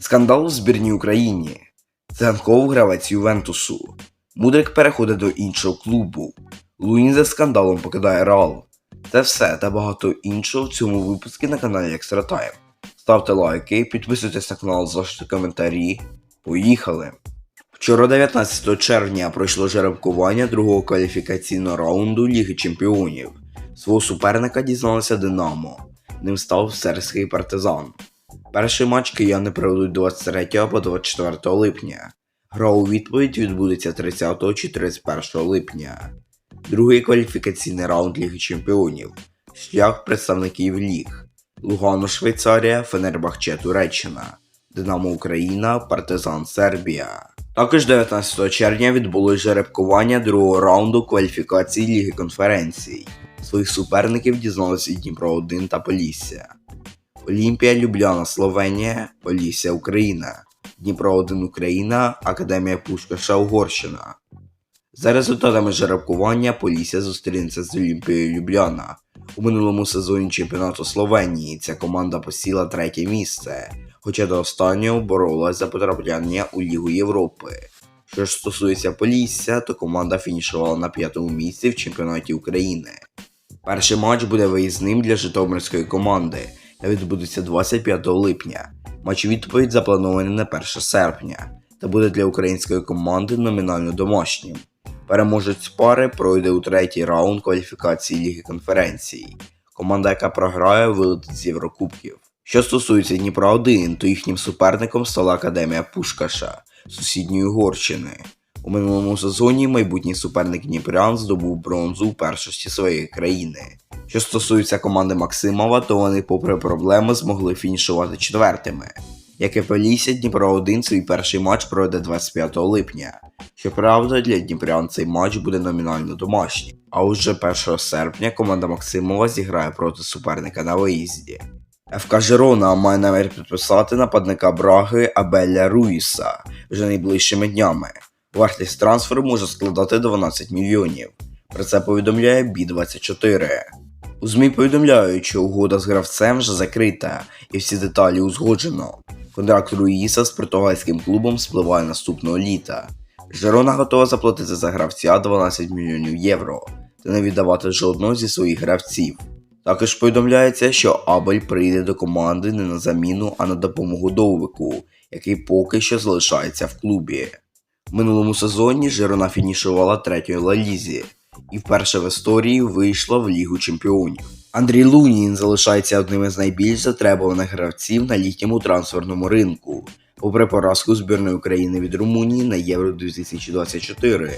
Скандал у збірній Україні. Циганков гравець Ювентусу. Мудрик переходить до іншого клубу. Луні за скандалом покидає Реал. Це все та багато іншого в цьому випуску на каналі Extra Time. Ставте лайки, підписуйтесь на канал, залиште коментарі. Поїхали! Вчора, 19 червня, пройшло жеребкування другого кваліфікаційного раунду Ліги Чемпіонів. Свого суперника дізналося Динамо. Ним став сербський партизан. Перший матч кияни проведуть 23 або 24 липня. Гра у відповідь відбудеться 30 чи 31 липня. Другий кваліфікаційний раунд Ліги Чемпіонів. Шлях представників ліг. Лугано Швейцарія, Фенербахче Туреччина, Динамо Україна, Партизан Сербія. Також 19 червня відбулось жеребкування другого раунду кваліфікації Ліги конференцій. Своїх суперників дізналися Дніпро 1 та Полісся. Олімпія Любляна Словенія, Полісся Україна, Дніпро 1 Україна, Академія Пушкаша Угорщина. За результатами жеребкування Полісся зустрінеться з Олімпією Любляна. У минулому сезоні чемпіонату Словенії ця команда посіла третє місце, хоча до останнього боролась за потрапляння у Лігу Європи. Що ж стосується Полісся, то команда фінішувала на п'ятому місці в чемпіонаті України. Перший матч буде виїзним для Житомирської команди відбудеться 25 липня. Матч відповідь запланований на 1 серпня та буде для української команди номінально домашнім. Переможець пари пройде у третій раунд кваліфікації Ліги конференцій. Команда, яка програє, вилетить з Єврокубків. Що стосується Дніпра 1, то їхнім суперником стала Академія Пушкаша сусідньої Угорщини. У минулому сезоні майбутній суперник Дніпрян здобув бронзу у першості своєї країни. Що стосується команди Максимова, то вони, попри проблеми, змогли фінішувати четвертими. Як і Полісся, Дніпро 1 свій перший матч пройде 25 липня. Щоправда, для Дніпрян цей матч буде номінально домашнім. А уже 1 серпня команда Максимова зіграє проти суперника на виїзді. ФК Жирона має намір підписати нападника Браги Абеля Руїса вже найближчими днями. Вартість трансферу може складати 12 мільйонів. Про це повідомляє Бі24. У ЗМІ повідомляють, що угода з гравцем вже закрита і всі деталі узгоджено. Контракт Руїса з португальським клубом спливає наступного літа. Жерона готова заплатити за гравця 12 мільйонів євро та не віддавати жодного зі своїх гравців. Також повідомляється, що Абель прийде до команди не на заміну, а на допомогу Довбику, який поки що залишається в клубі. Минулому сезоні Жирона фінішувала третьою Ла-Лізі і вперше в історії вийшла в Лігу Чемпіонів. Андрій Лунін залишається одним із найбільш затребуваних гравців на літньому трансферному ринку. Попри поразку збірної України від Румунії на Євро 2024,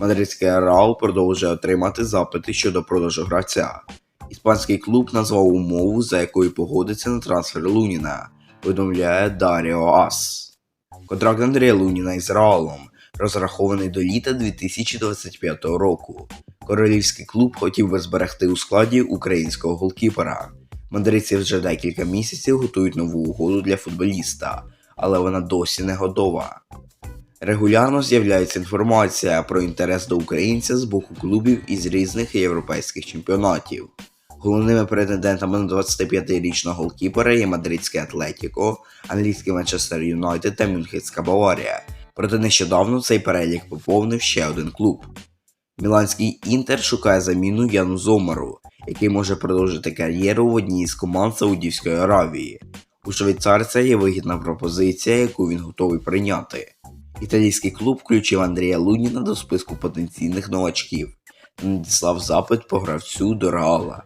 мадридський Реал продовжує отримати запити щодо продажу гравця. Іспанський клуб назвав умову, за якою погодиться на трансфер Луніна, повідомляє Даріо Ас. Контракт Андрія Луніна із Реалом розрахований до літа 2025 року. Королівський клуб хотів би зберегти у складі українського голкіпера. Мадридці вже декілька місяців готують нову угоду для футболіста, але вона досі не готова. Регулярно з'являється інформація про інтерес до українця з боку клубів із різних європейських чемпіонатів. Головними претендентами на 25-річного голкіпера є мадридське Атлетіко, англійський Манчестер Юнайтед та Мюнхенська Баварія. Проте нещодавно цей перелік поповнив ще один клуб. Міланський Інтер шукає заміну Яну Зомеру, який може продовжити кар'єру в одній із команд Саудівської Аравії. У швейцарця є вигідна пропозиція, яку він готовий прийняти. Італійський клуб включив Андрія Луніна до списку потенційних новачків та надіслав запит по гравцю до Реала.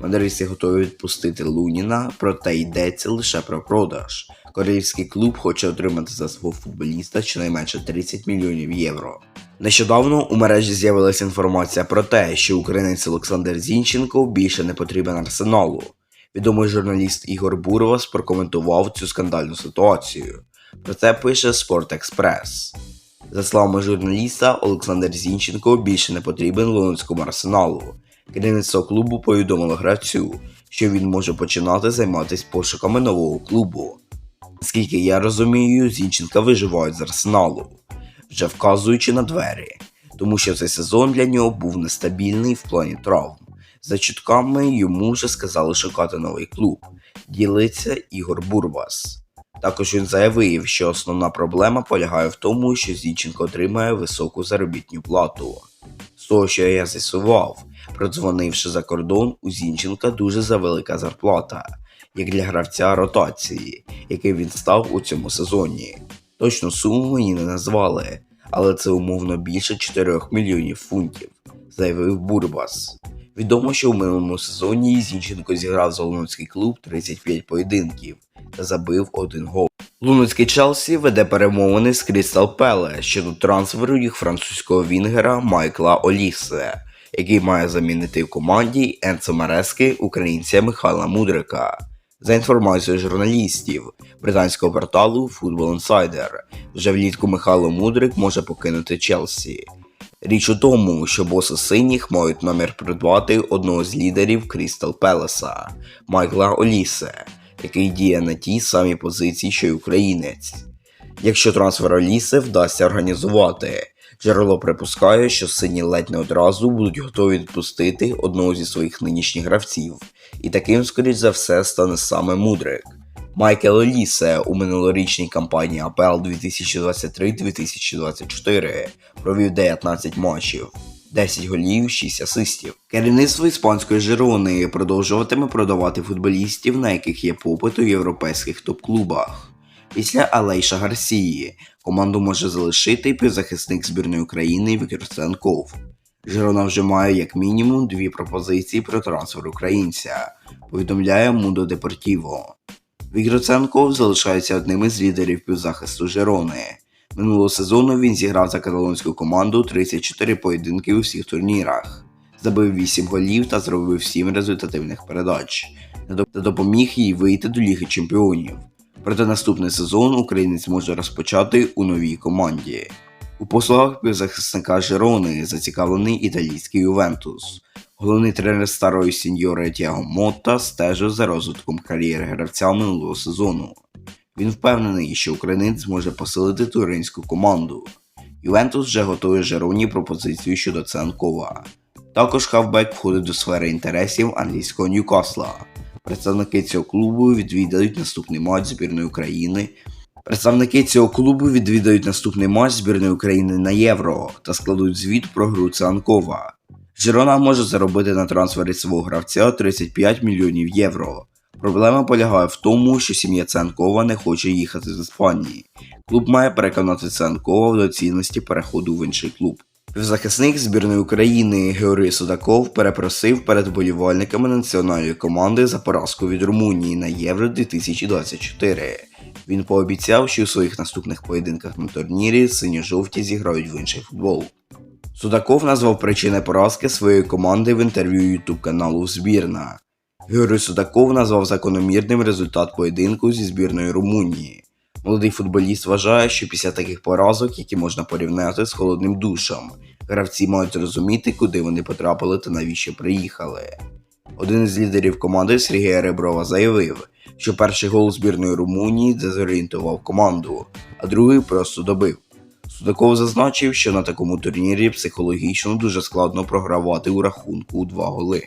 Мадридці готові відпустити Луніна, проте йдеться лише про продаж. Королівський клуб хоче отримати за свого футболіста щонайменше 30 мільйонів євро. Нещодавно у мережі з'явилася інформація про те, що українець Олександр Зінченко більше не потрібен арсеналу. Відомий журналіст Ігор Буровас прокоментував цю скандальну ситуацію. Про це пише Express. За словами журналіста, Олександр Зінченко більше не потрібен лондонському арсеналу. Керівництво клубу повідомило гравцю, що він може починати займатися пошуками нового клубу. Наскільки я розумію, Зінченка виживають з арсеналу, вже вказуючи на двері, тому що цей сезон для нього був нестабільний в плані травм. За чутками йому вже сказали шукати новий клуб. Ділиться Ігор Бурбас. Також він заявив, що основна проблема полягає в тому, що Зінченко отримає високу заробітну плату. З того, що я з'ясував, продзвонивши за кордон, у Зінченка дуже завелика зарплата, як для гравця ротації, яким він став у цьому сезоні. Точну суму мені не назвали, але це умовно більше 4 мільйонів фунтів, заявив Бурбас. Відомо, що в минулому сезоні Зінченко зіграв за Луцький клуб 35 поєдинків та забив один гол. Луцький Челсі веде перемовини з Крістал Пеле щодо трансферу їх французького вінгера Майкла Олісе, який має замінити в команді Енцо Марески українця Михайла Мудрика. За інформацією журналістів британського порталу Football Insider, вже влітку Михайло Мудрик може покинути Челсі. Річ у тому, що боси синіх мають намір придбати одного з лідерів Крістал Пелеса Майкла Олісе, який діє на тій самій позиції, що й українець. Якщо трансфер Олісе вдасться організувати, джерело припускає, що сині ледь не одразу будуть готові відпустити одного зі своїх нинішніх гравців, і таким, скоріш за все, стане саме Мудрик. Майкл Олісе у минулорічній кампанії АПЛ 2023-2024 провів 19 матчів, 10 голів, 6 асистів. Керівництво іспанської Жирони продовжуватиме продавати футболістів, на яких є попит у європейських топ-клубах. Після Алейша Гарсії команду може залишити півзахисник збірної України Віктор Ценков. Жирона вже має як мінімум дві пропозиції про трансфер українця, повідомляє Мудо Депортіво. Віктор Ценков залишається одним із лідерів півзахисту Жирони. Минулого сезону він зіграв за каталонську команду 34 поєдинки у всіх турнірах, забив 8 голів та зробив 7 результативних передач, та допоміг їй вийти до Ліги Чемпіонів. Проте наступний сезон українець може розпочати у новій команді. У послугах півзахисника Жирони зацікавлений італійський Ювентус. Головний тренер старої сіньори Тіаго Мотта стежив за розвитком кар'єри гравця минулого сезону. Він впевнений, що українець зможе посилити туринську команду. Ювентус вже готує Жероні пропозицію щодо Ценкова. Також хавбек входить до сфери інтересів англійського Ньюкасла. Представники цього клубу відвідають наступний матч збірної України. Представники цього клубу відвідають наступний матч збірної України на Євро та складуть звіт про гру Цанкова. Жирона може заробити на трансфері свого гравця 35 мільйонів євро. Проблема полягає в тому, що сім'я Ценкова не хоче їхати з Іспанії. Клуб має переконати Ценкова в доцільності переходу в інший клуб. Півзахисник збірної України Георгій Судаков перепросив перед вболівальниками національної команди за поразку від Румунії на Євро 2024. Він пообіцяв, що у своїх наступних поєдинках на турнірі синьо-жовті зіграють в інший футбол. Судаков назвав причини поразки своєї команди в інтерв'ю ютуб каналу Збірна. Георгій Судаков назвав закономірним результат поєдинку зі збірною Румунії. Молодий футболіст вважає, що після таких поразок, які можна порівняти з холодним душем, гравці мають зрозуміти, куди вони потрапили та навіщо приїхали. Один із лідерів команди Сергія Реброва заявив, що перший гол збірної Румунії дезорієнтував команду, а другий просто добив. Судаков зазначив, що на такому турнірі психологічно дуже складно програвати у рахунку у два голи.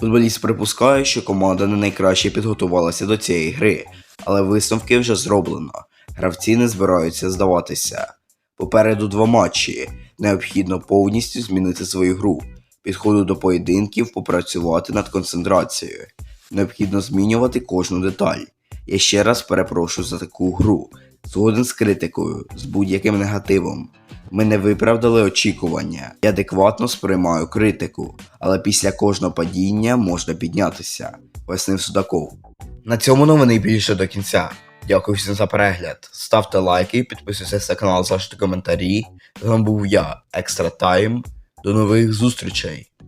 Футболіст припускає, що команда не найкраще підготувалася до цієї гри, але висновки вже зроблено. Гравці не збираються здаватися. Попереду два матчі. Необхідно повністю змінити свою гру, підходу до поєдинків попрацювати над концентрацією. Необхідно змінювати кожну деталь. Я ще раз перепрошую за таку гру. Згоден з критикою, з будь-яким негативом. Ми не виправдали очікування. Я адекватно сприймаю критику, але після кожного падіння можна піднятися, пояснив Судаков. На цьому новини більше до кінця. Дякую всім за перегляд. Ставте лайки, підписуйтесь на канал, залиште коментарі. З вами був я, Екстра Тайм. До нових зустрічей!